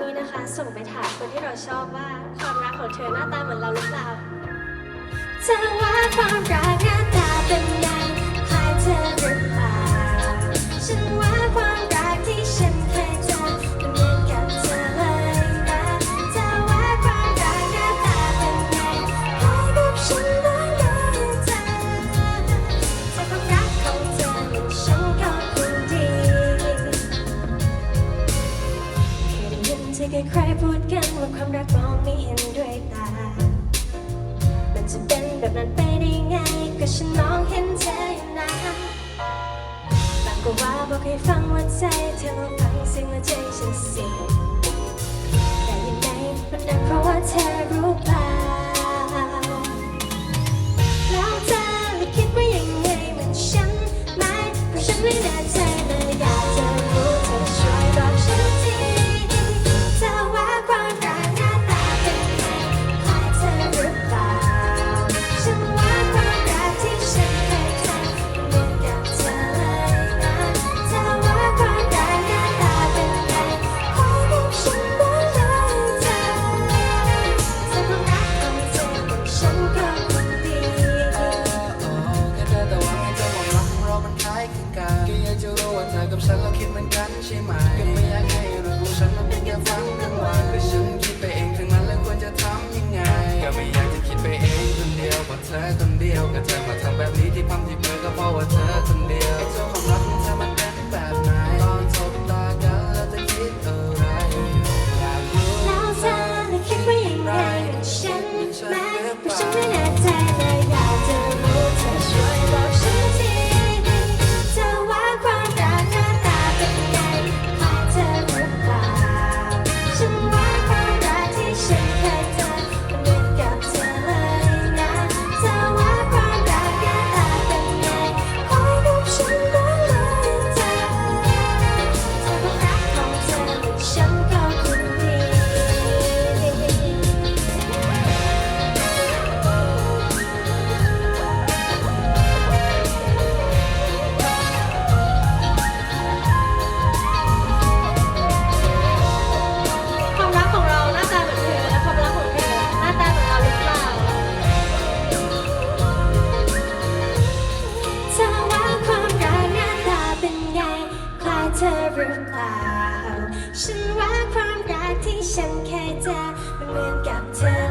นี้นะคะ ส่งไปถามคนที่เราชอบว่าความรักของเธอหน้าตาเหมือนเราหรือเปล่า ใครพูดกันว่าความรักมองไม่เห็นด้วยตา มันจะเป็นแบบนั้นไปได้ไง ก็ฉันมองเห็นเธออยู่นะบางก็ว่าบอกให้ฟังว่าใจเธอลองฟังสิ่งหัวใจฉันสิ กันก็อยากจะรู้ว่าเธอกับฉันเราคิดเหมือนกันใช่ไหมก็ไม่อยากให้รู้ฉันมาเป็นแค่ฝันกลางวันก็ฉัน รือเปล่า ฉันว่าความรักที่ฉันเคยเจอมันเหมือนกับเธอ